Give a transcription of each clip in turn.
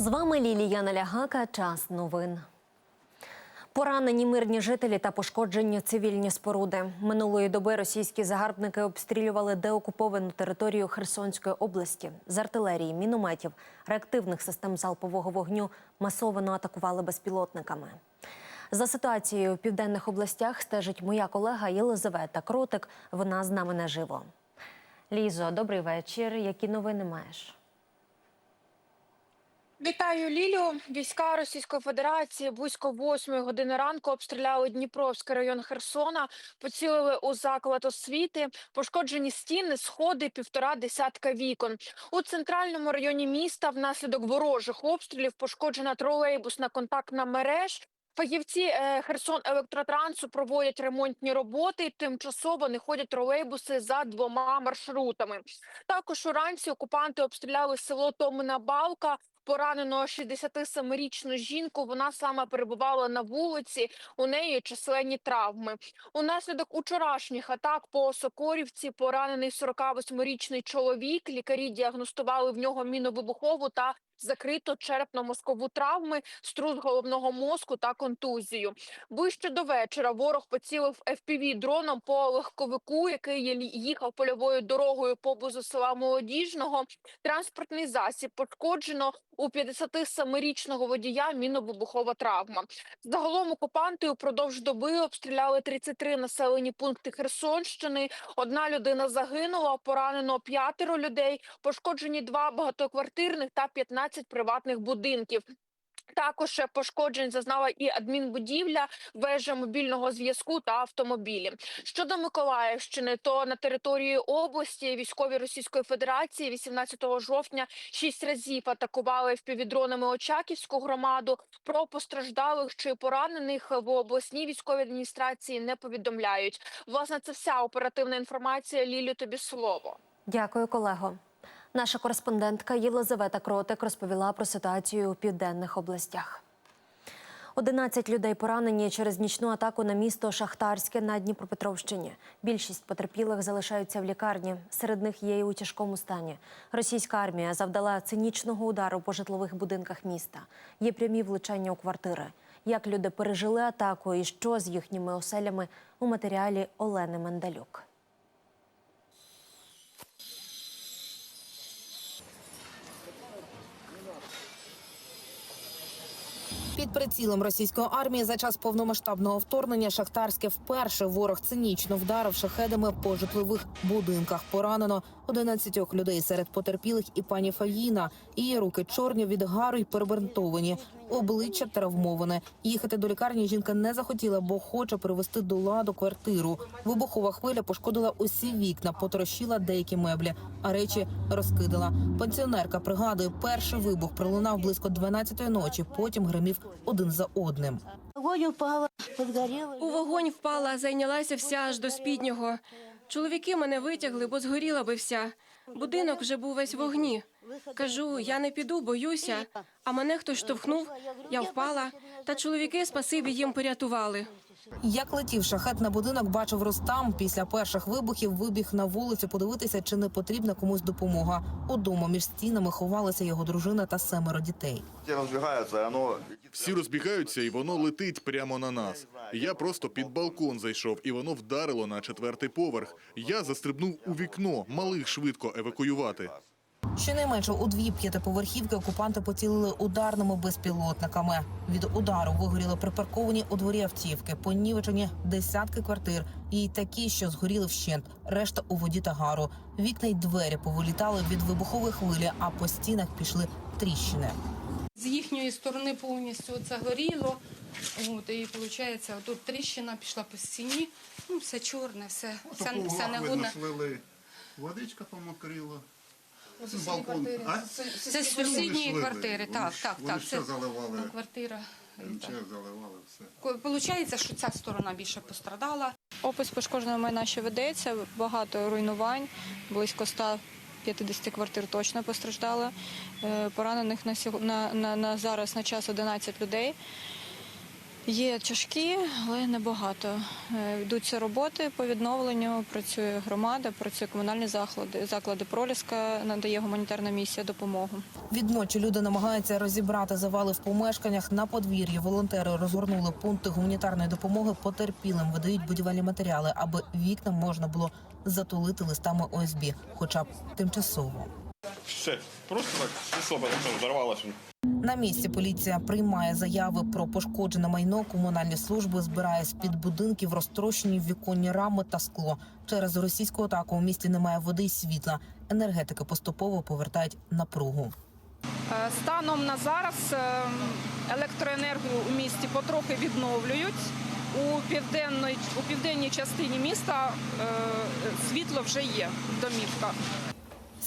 З вами Лілія Налягака. Час новин. Поранені мирні жителі та пошкоджені цивільні споруди. Минулої доби російські загарбники обстрілювали деокуповану територію Херсонської області з артилерії, мінометів, реактивних систем залпового вогню масово атакували безпілотниками. За ситуацією в південних областях стежить моя колега Єлизавета Кротик. Вона з нами наживо. Лізо, добрий вечір. Які новини маєш? Вітаю Лілю. Війська Російської Федерації близько восьмої години ранку обстріляли Дніпровський район Херсона, поцілили у заклад освіти, пошкоджені стіни, сходи, півтора десятка вікон. У центральному районі міста внаслідок ворожих обстрілів пошкоджена тролейбусна контактна мереж. Фахівці е, Херсон електротрансу проводять ремонтні роботи. Тимчасово не ходять тролейбуси за двома маршрутами. Також уранці окупанти обстріляли село Томина Балка. Поранено 67-річну жінку. Вона саме перебувала на вулиці. У неї численні травми. Унаслідок учорашніх атак по Сокорівці поранений 48-річний чоловік. Лікарі діагностували в нього міновибухову та закрито черепно-мозкову травми, струс головного мозку та контузію. Ближче до вечора ворог поцілив FPV дроном по легковику, який їхав польовою дорогою поблизу села Молодіжного. Транспортний засіб пошкоджено у 57-річного водія міновибухова травма. Загалом окупанти упродовж доби обстріляли 33 населені пункти Херсонщини. Одна людина загинула, поранено п'ятеро людей, пошкоджені два багатоквартирних та 15 приватних будинків. Також пошкоджень зазнала і адмінбудівля, вежа мобільного зв'язку та автомобілі. Щодо Миколаївщини, то на території області військові Російської Федерації 18 жовтня шість разів атакували впівдронами Очаківську громаду. Про постраждалих чи поранених в обласній військовій адміністрації не повідомляють. Власне, це вся оперативна інформація. Лілю, тобі слово. Дякую, колего. Наша кореспондентка Єлизавета Кротик розповіла про ситуацію у південних областях. 11 людей поранені через нічну атаку на місто Шахтарське на Дніпропетровщині. Більшість потерпілих залишаються в лікарні. Серед них є і у тяжкому стані. Російська армія завдала цинічного удару по житлових будинках міста. Є прямі влучання у квартири. Як люди пережили атаку і що з їхніми оселями у матеріалі Олени Мендалюк. Під прицілом російської армії за час повномасштабного вторгнення Шахтарське вперше ворог цинічно вдарив шахедами по житлових будинках. Поранено 11 людей серед потерпілих і пані Фаїна. Її руки чорні від гару й перебинтовані, обличчя травмоване. Їхати до лікарні жінка не захотіла, бо хоче привести до ладу квартиру. Вибухова хвиля пошкодила усі вікна, потрощила деякі меблі, а речі розкидала. Пенсіонерка пригадує, перший вибух пролунав близько 12-ї ночі. Потім гримів один за одним. У вогонь впала, зайнялася вся аж до спіднього. Чоловіки мене витягли, бо згоріла би вся. Будинок вже був весь в вогні. Кажу, я не піду, боюся. А мене хтось штовхнув, я впала. Та чоловіки, спасибі, їм порятували. Як летів шахет на будинок, бачив Ростам. Після перших вибухів вибіг на вулицю подивитися, чи не потрібна комусь допомога. Удома між стінами ховалися його дружина та семеро дітей. Летит. Всі розбігаються, і воно летить прямо на нас. Я просто під балкон зайшов, і воно вдарило на четвертий поверх. Я застрибнув у вікно, малих швидко евакуювати. Щонайменше у дві п'ятиповерхівки окупанти поцілили ударними безпілотниками. Від удару вигоріли припарковані у дворі автівки, понівечені десятки квартир, і такі, що згоріли вщент. Решта у воді та гару. Вікна й двері повилітали від вибухової хвилі, а по стінах пішли тріщини. З їхньої сторони повністю це горіло. От, і виходить, тут тріщина пішла по стіні. Ну, все чорне, все, все, все негодне. Водичка помокрила. Балкон. А? Це з сусідньої Вони квартири. шлили. Так, так, Вони так. все заливали. ну, квартира. Заливали все. Виходить, що ця сторона більше пострадала. Опис пошкодженого майна ще ведеться, багато руйнувань, близько 150 квартир точно постраждало. Е, Поранених на, сього- на, на, на зараз на час 11 людей. Є тяжкі, але небагато. Е, Йдуться роботи по відновленню, працює громада, працює комунальні заклади, заклади проліска, надає гуманітарна місія допомогу. Відночі люди намагаються розібрати завали в помешканнях. На подвір'ї волонтери розгорнули пункти гуманітарної допомоги потерпілим, видають будівельні матеріали, аби вікна можна було затулити листами ОСБ, хоча б тимчасово. Все, просто так, все слабо взорвалось. На місці поліція приймає заяви про пошкоджене майно. Комунальні служби збирає з під будинків розтрощені віконні рами та скло. Через російську атаку у місті немає води і світла. Енергетики поступово повертають напругу. Е, Станом на зараз е, електроенергію у місті потрохи відновлюють. У південної у південній частині міста е, світло вже є в домівках.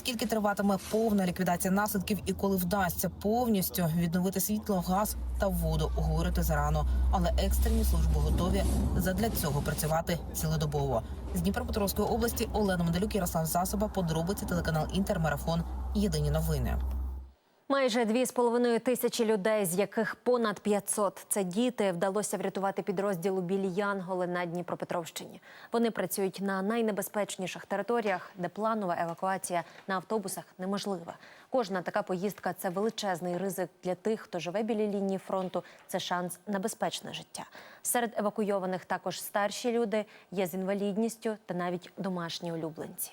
Скільки триватиме повна ліквідація наслідків і коли вдасться повністю відновити світло, газ та воду, говорити зарано. Але екстрені служби готові задля цього працювати цілодобово. З Дніпропетровської області Олена Медалюк, Ярослав Засоба, подробиці телеканал Інтермарафон. Єдині новини. Майже дві з половиною тисячі людей, з яких понад 500 – це діти, вдалося врятувати підрозділу білі Янголи на Дніпропетровщині. Вони працюють на найнебезпечніших територіях, де планова евакуація на автобусах неможлива. Кожна така поїздка це величезний ризик для тих, хто живе біля лінії фронту. Це шанс на безпечне життя. Серед евакуйованих також старші люди, є з інвалідністю та навіть домашні улюбленці.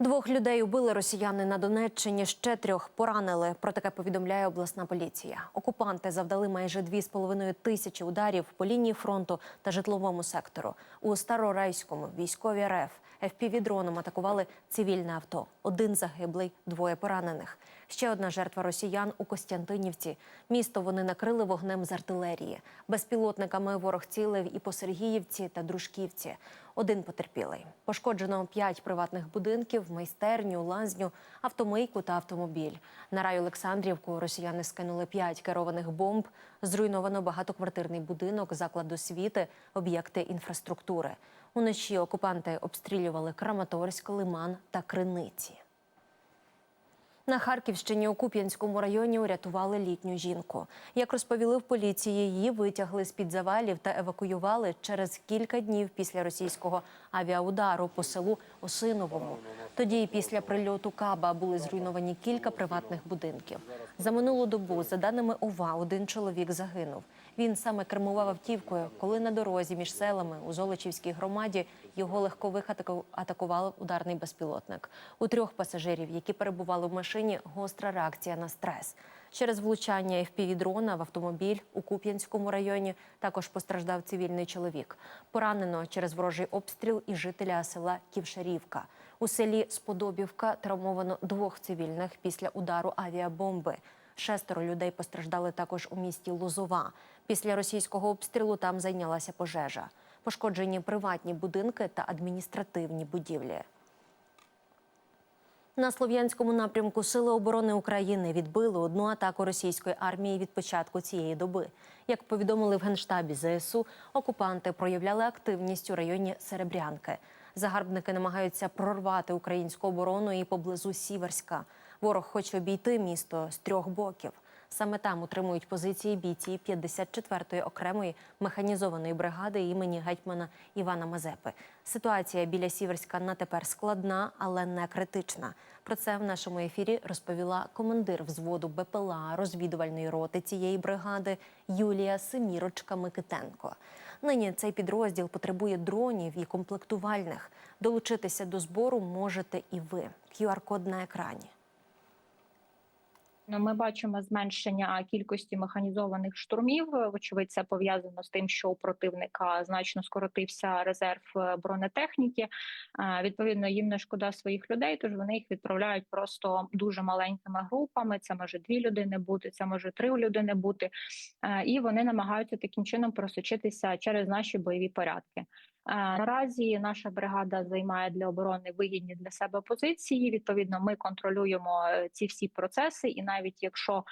Двох людей убили росіяни на Донеччині, ще трьох поранили. Про таке повідомляє обласна поліція. Окупанти завдали майже дві з половиною тисячі ударів по лінії фронту та житловому сектору. У Старорайському військові РФ ФПВ-дроном атакували цивільне авто. Один загиблий, двоє поранених. Ще одна жертва росіян у Костянтинівці. Місто вони накрили вогнем з артилерії. Безпілотниками ворог цілив і по Сергіївці та Дружківці. Один потерпілий. Пошкоджено п'ять приватних будинків, майстерню, лазню, автомийку та автомобіль. На рай Олександрівку росіяни скинули п'ять керованих бомб. Зруйновано багатоквартирний будинок, заклад освіти, об'єкти інфраструктури. Уночі окупанти обстрілювали Краматорськ, Лиман та Криниці. На Харківщині у Куп'янському районі урятували літню жінку. Як розповіли в поліції, її витягли з під завалів та евакуювали через кілька днів після російського авіаудару по селу Осиновому. Тоді, після прильоту Каба, були зруйновані кілька приватних будинків. За минулу добу, за даними ОВА, один чоловік загинув. Він саме кермував автівкою, коли на дорозі між селами у Золочівській громаді його легкових атаку- атакував ударний безпілотник. У трьох пасажирів, які перебували в машині, гостра реакція на стрес. Через влучання FPV-дрона в автомобіль у Куп'янському районі також постраждав цивільний чоловік. Поранено через ворожий обстріл і жителя села Ківшарівка. У селі Сподобівка травмовано двох цивільних після удару авіабомби. Шестеро людей постраждали також у місті Лозова. Після російського обстрілу там зайнялася пожежа. Пошкоджені приватні будинки та адміністративні будівлі. На слов'янському напрямку Сили оборони України відбили одну атаку російської армії від початку цієї доби. Як повідомили в генштабі ЗСУ, окупанти проявляли активність у районі Серебрянки. Загарбники намагаються прорвати українську оборону і поблизу Сіверська. Ворог хоче обійти місто з трьох боків. Саме там утримують позиції бійці 54-ї окремої механізованої бригади імені гетьмана Івана Мазепи. Ситуація біля Сіверська на тепер складна, але не критична. Про це в нашому ефірі розповіла командир взводу БПЛА розвідувальної роти цієї бригади Юлія Семірочка Микитенко. Нині цей підрозділ потребує дронів і комплектувальних. Долучитися до збору можете і ви. QR-код на екрані. Ну, Ми бачимо зменшення кількості механізованих штурмів. Вочевидь, це пов'язано з тим, що у противника значно скоротився резерв е, бронетехніки. Е, Відповідно, їм не шкода своїх людей, тож вони їх відправляють просто дуже маленькими групами. Це може дві людини бути, це може три людини бути, Е, і вони намагаються таким чином просочитися через наші бойові порядки. Наразі наша бригада займає для оборони вигідні для себе позиції. Відповідно, ми контролюємо е, ці всі процеси, і навіть якщо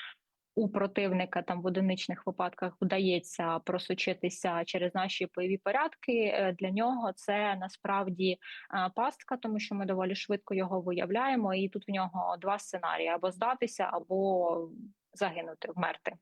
у противника там в одиничних випадках вдається просочитися через наші бойові порядки, е, для нього це насправді е, пастка, тому що ми доволі швидко його виявляємо. І тут в нього два сценарії: або здатися, або загинути, вмерти.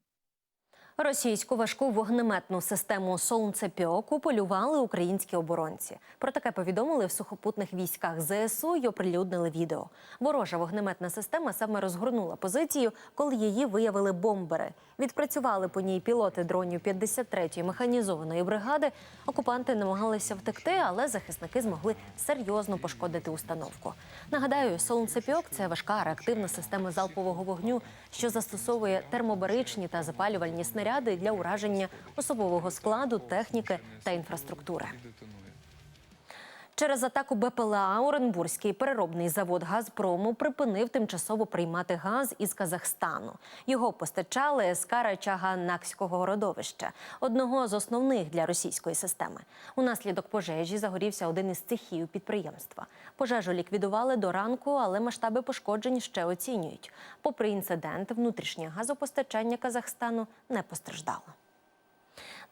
Російську важку вогнеметну систему «Сонцепьоку» полювали українські оборонці. Про таке повідомили в сухопутних військах ЗСУ й оприлюднили відео. Ворожа вогнеметна система саме розгорнула позицію, коли її виявили бомбери. Відпрацювали по ній пілоти дронів 53-ї механізованої бригади. Окупанти намагалися втекти, але захисники змогли серйозно пошкодити установку. Нагадаю, «Сонцепьок» – це важка реактивна система залпового вогню, що застосовує термобаричні та запалювальні снаряди для ураження особового складу, техніки та інфраструктури. Через атаку БПЛА Оренбурзький переробний завод Газпрому припинив тимчасово приймати газ із Казахстану. Його постачали з Карачаганакського родовища, одного з основних для російської системи. Унаслідок пожежі загорівся один із цехів підприємства. Пожежу ліквідували до ранку, але масштаби пошкоджень ще оцінюють. Попри інцидент, внутрішнє газопостачання Казахстану не постраждало.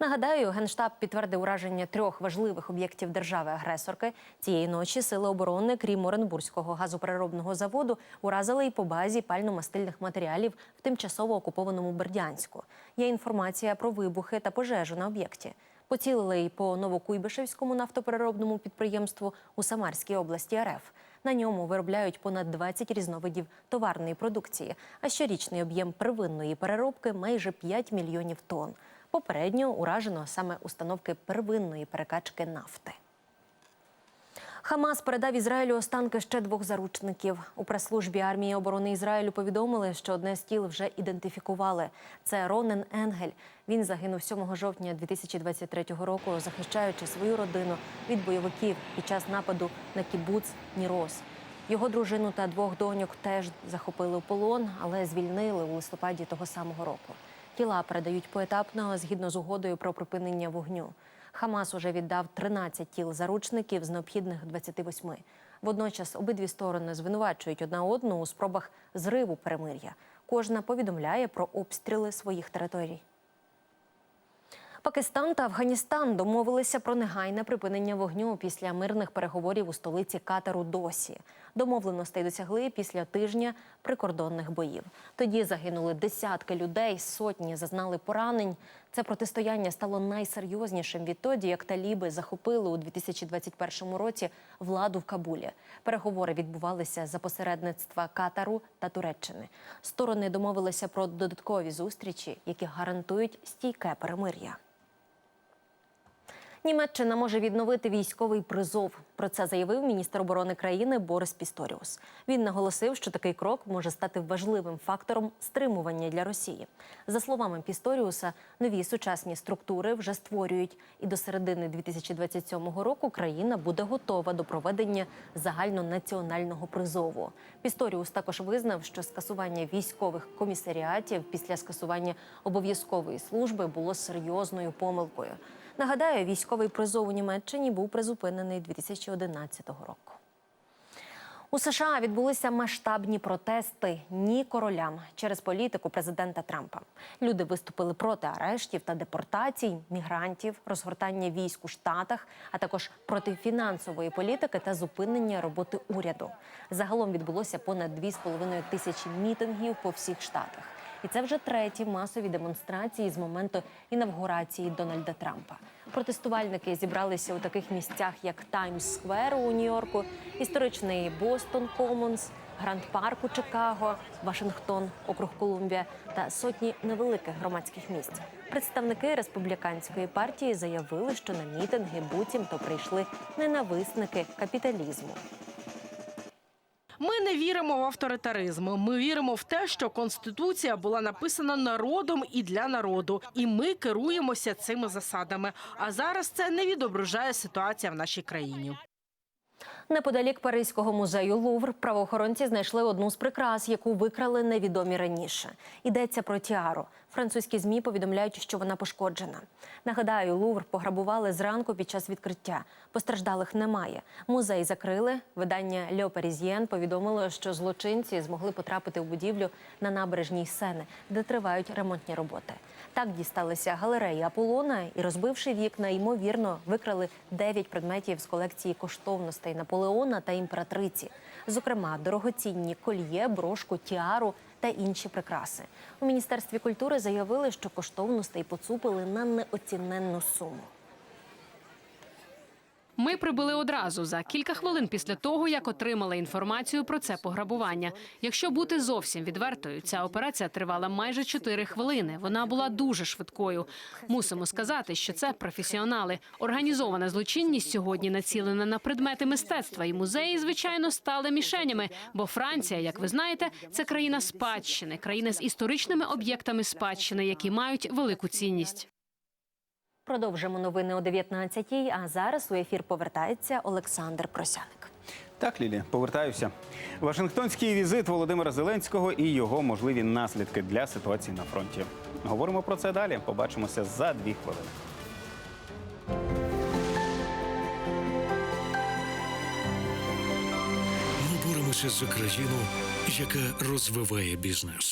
Нагадаю, генштаб підтвердив ураження трьох важливих об'єктів держави-агресорки. Цієї ночі сили оборони, крім Оренбурзького газопереробного заводу, уразили і по базі пально-мастильних матеріалів в тимчасово окупованому Бердянську. Є інформація про вибухи та пожежу на об'єкті. Поцілили й по Новокуйбишевському нафтопереробному підприємству у Самарській області РФ. На ньому виробляють понад 20 різновидів товарної продукції, а щорічний об'єм первинної переробки майже 5 мільйонів тонн. Попередньо уражено саме установки первинної перекачки нафти. Хамас передав Ізраїлю останки ще двох заручників. У прес-службі армії оборони Ізраїлю повідомили, що одне з тіл вже ідентифікували. Це Ронен Енгель. Він загинув 7 жовтня 2023 року, захищаючи свою родину від бойовиків під час нападу на кібуц Нірос. Його дружину та двох доньок теж захопили у полон, але звільнили у листопаді того самого року. Тіла передають поетапно згідно з угодою про припинення вогню. Хамас уже віддав 13 тіл заручників з необхідних 28. Водночас обидві сторони звинувачують одна одну у спробах зриву перемир'я. Кожна повідомляє про обстріли своїх територій. Пакистан та Афганістан домовилися про негайне припинення вогню після мирних переговорів у столиці Катару досі. Домовленостей досягли після тижня прикордонних боїв. Тоді загинули десятки людей, сотні зазнали поранень. Це протистояння стало найсерйознішим відтоді, як таліби захопили у 2021 році владу в Кабулі. Переговори відбувалися за посередництва Катару та Туреччини. Сторони домовилися про додаткові зустрічі, які гарантують стійке перемир'я. Німеччина може відновити військовий призов. Про це заявив міністр оборони країни Борис Пісторіус. Він наголосив, що такий крок може стати важливим фактором стримування для Росії. За словами Пісторіуса, нові сучасні структури вже створюють, і до середини 2027 року країна буде готова до проведення загальнонаціонального призову. Пісторіус також визнав, що скасування військових комісаріатів після скасування обов'язкової служби було серйозною помилкою. Нагадаю, військовий призов у Німеччині був призупинений 2011 року. У США відбулися масштабні протести ні королям через політику президента Трампа. Люди виступили проти арештів та депортацій, мігрантів, розгортання військ у штатах, а також проти фінансової політики та зупинення роботи уряду. Загалом відбулося понад 2,5 тисячі мітингів по всіх штатах. І це вже треті масові демонстрації з моменту інавгурації Дональда Трампа. Протестувальники зібралися у таких місцях, як Таймс Сквер у Нью-Йорку, історичний Бостон Комонс, Гранд Парк у Чикаго, Вашингтон, округ Колумбія та сотні невеликих громадських місць. Представники республіканської партії заявили, що на мітинги буцімто прийшли ненависники капіталізму. Ми не віримо в авторитаризм. Ми віримо в те, що конституція була написана народом і для народу, і ми керуємося цими засадами. А зараз це не відображає ситуація в нашій країні. Неподалік Паризького музею Лувр правоохоронці знайшли одну з прикрас, яку викрали невідомі раніше. Йдеться про тіару. Французькі змі повідомляють, що вона пошкоджена. Нагадаю, Лувр пограбували зранку під час відкриття. Постраждалих немає. Музей закрили. Видання Льо Парізьєн повідомило, що злочинці змогли потрапити у будівлю на набережній Сени, де тривають ремонтні роботи. Так дісталися галереї Аполлона і, розбивши вікна, ймовірно, викрали 9 предметів з колекції коштовностей Наполеона та імператриці. Зокрема, дорогоцінні кольє, брошку, тіару та інші прикраси. У міністерстві культури заявили, що коштовностей поцупили на неоціненну суму. Ми прибули одразу за кілька хвилин після того, як отримали інформацію про це пограбування. Якщо бути зовсім відвертою, ця операція тривала майже 4 хвилини. Вона була дуже швидкою. Мусимо сказати, що це професіонали. Організована злочинність сьогодні націлена на предмети мистецтва, і музеї, звичайно, стали мішенями. Бо Франція, як ви знаєте, це країна спадщини, країна з історичними об'єктами спадщини, які мають велику цінність. Продовжимо новини о 19-й, а зараз у ефір повертається Олександр Просяник. Так, Лілі, повертаюся. Вашингтонський візит Володимира Зеленського і його можливі наслідки для ситуації на фронті. Говоримо про це далі. Побачимося за дві хвилини. Ми боремося за країну, яка розвиває бізнес.